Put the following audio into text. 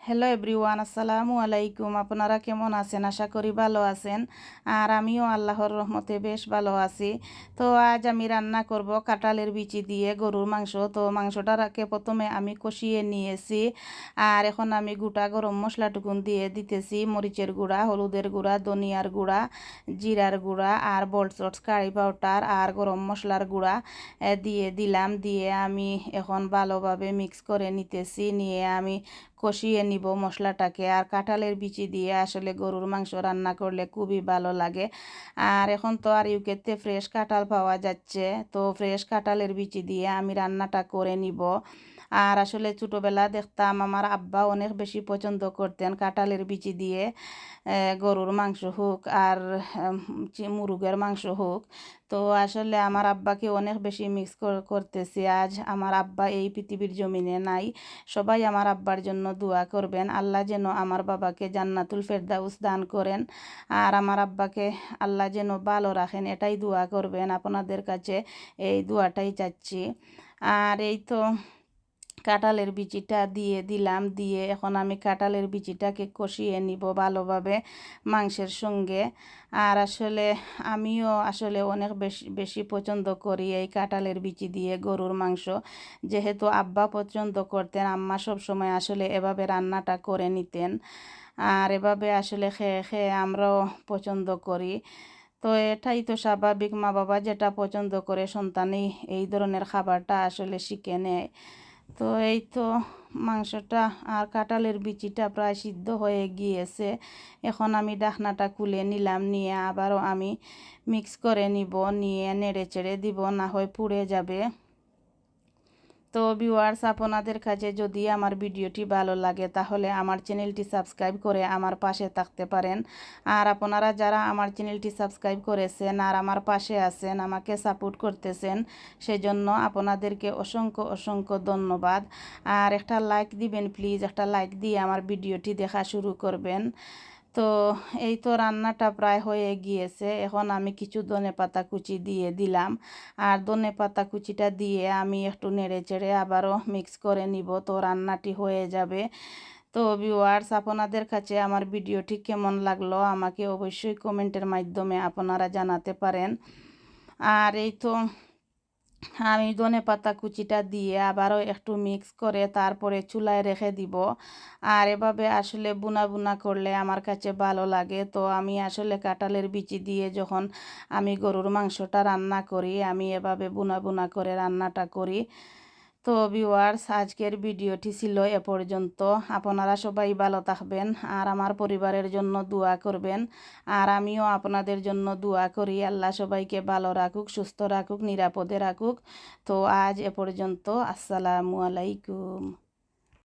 Hello everyone আসসালামু আলাইকুম। আপনারা কেমন আছেন? আশা করি ভালো আছেন। আর আমিও আল্লাহর রহমতে বেশ ভালো আছি। তো আজ আমি রান্না করব কাঁঠালের বিচি দিয়ে গরুর মাংস। তো মাংসটাকে প্রথমে আমি কষিয়ে নিয়েছি। আর এখন আমি গোটা গরম মশলাটুকুন দিয়ে দিতেছি। মরিচের গুঁড়া, হলুদের গুঁড়া, ধনিয়ার গুঁড়া, জিরার গুঁড়া আর বলসটস কারি পাউডার আর গরম মশলার গুঁড়া দিয়ে দিলাম। দিয়ে আমি এখন ভালোভাবে মিক্স করে নিতেছি। নিয়ে আমি কষিয়ে নিব মশলাটাকে। আর কাঁঠালের বিচি দিয়ে আসলে গরুর মাংস রান্না করলে খুবই ভালো লাগে। আর এখন তো আর ইউকেতে ফ্রেশ কাঁঠাল পাওয়া যাচ্ছে। তো ফ্রেশ কাঁঠালের বিচি দিয়ে আমি রান্নাটা করে নিব। আর আসলে ছোটোবেলা দেখতাম আমার আব্বা অনেক বেশি পছন্দ করতেন কাঁঠালের বিচি দিয়ে গরুর মাংস হোক আর মুরগের মাংস হোক। তো আসলে আমার আব্বাকে অনেক বেশি মিক্স করতেছি। আজ আমার আব্বা এই পৃথিবীর জমিনে নাই। সবাই আমার আব্বার জন্য দোয়া করবেন। আল্লাহ যেন আমার বাবাকে জান্নাতুল ফেরদাউস দান করেন। আর আমার আব্বাকে আল্লাহ যেন ভালো রাখেন, এটাই দোয়া করবেন। আপনাদের কাছে এই দোয়াটাই চাচ্ছি। আর এই তো কাঁঠালের বিচিটা দিয়ে দিলাম, দিয়ে এখন আমি কাঁঠালের বিচিটাকে কষিয়ে নিব ভালোভাবে মাংসের সঙ্গে। আর আসলে আমিও আসলে অনেক বেশি বেশি পছন্দ করি এই কাঁঠালের বিচি দিয়ে গরুর মাংস। যেহেতু আব্বা পছন্দ করতেন, আম্মা সব সময় আসলে এভাবে রান্নাটা করে নিতেন। আর এভাবে আসলে খেয়ে খেয়ে আমরাও পছন্দ করি। তো এটাই তো স্বাভাবিক, মা বাবা যেটা পছন্দ করে সন্তানই এই ধরনের খাবারটা আসলে শিখে নেয়। তো এই তো মাংসটা আর কাঁঠালের বিচিটা প্রায় সিদ্ধ হয়ে গিয়েছে। এখন আমি ডাকনাটা খুলে নিলাম, নিয়ে আবারও আমি মিক্স করে নিব, নিয়ে নেড়ে চেড়ে দিব, না হয় পুড়ে যাবে। তো ভিউয়ার্স আপনাদের কাছে যদি আমার ভিডিওটি ভালো লাগে, তাহলে আমার চ্যানেলটি সাবস্ক্রাইব করে আমার পাশে থাকতে পারেন। আর আপনারা যারা আমার চ্যানেলটি সাবস্ক্রাইব করেছেন আর আমার পাশে আছেন, আমাকে সাপোর্ট করতেছেন, সেজন্য আপনাদেরকে অসংখ্য অসংখ্য ধন্যবাদ। আর একটা লাইক দিবেন প্লিজ একটা লাইক দিয়ে আমার ভিডিওটি দেখা শুরু করবেন। তো এই তো রান্নাটা প্রায় হয়ে গিয়েছে। এখন আমি কিছু ধনে পাতা কুচি দিয়ে দিলাম। আর ধনে পাতা কুচিটা দিয়ে আমি একটু নেড়ে চেড়ে আবারও মিক্স করে নিব। তো রান্নাটি হয়ে যাবে। তো ভিউয়ার্স আপনাদের কাছে আমার ভিডিওটি কেমন লাগল আমাকে অবশ্যই কমেন্টের মাধ্যমে আপনারা জানাতে পারেন। আর এই তো আমি ধনে পাতা কুচিটা দিয়ে আবারও একটু মিক্স করে তারপরে চুলায় রেখে দিব। আর এভাবে আসলে বুনা বুনা করলে আমার কাছে ভালো লাগে। তো আমি আসলে কাঁঠালের বিচি দিয়ে যখন আমি গরুর মাংসটা রান্না করি, আমি এভাবে বুনা বুনা করে রান্নাটা করি। তো ভিউয়ার্স আজকের ভিডিওটি ছিল এ পর্যন্ত। আপনারা সবাই ভালো থাকবেন আর আমার পরিবারের জন্য দোয়া করবেন। আর আমিও আপনাদের জন্য দোয়া করি। আল্লাহ সবাইকে ভালো রাখুক, সুস্থ রাখুক, নিরাপদে রাখুক। তো আজ এ পর্যন্ত। আসসালামু আলাইকুম।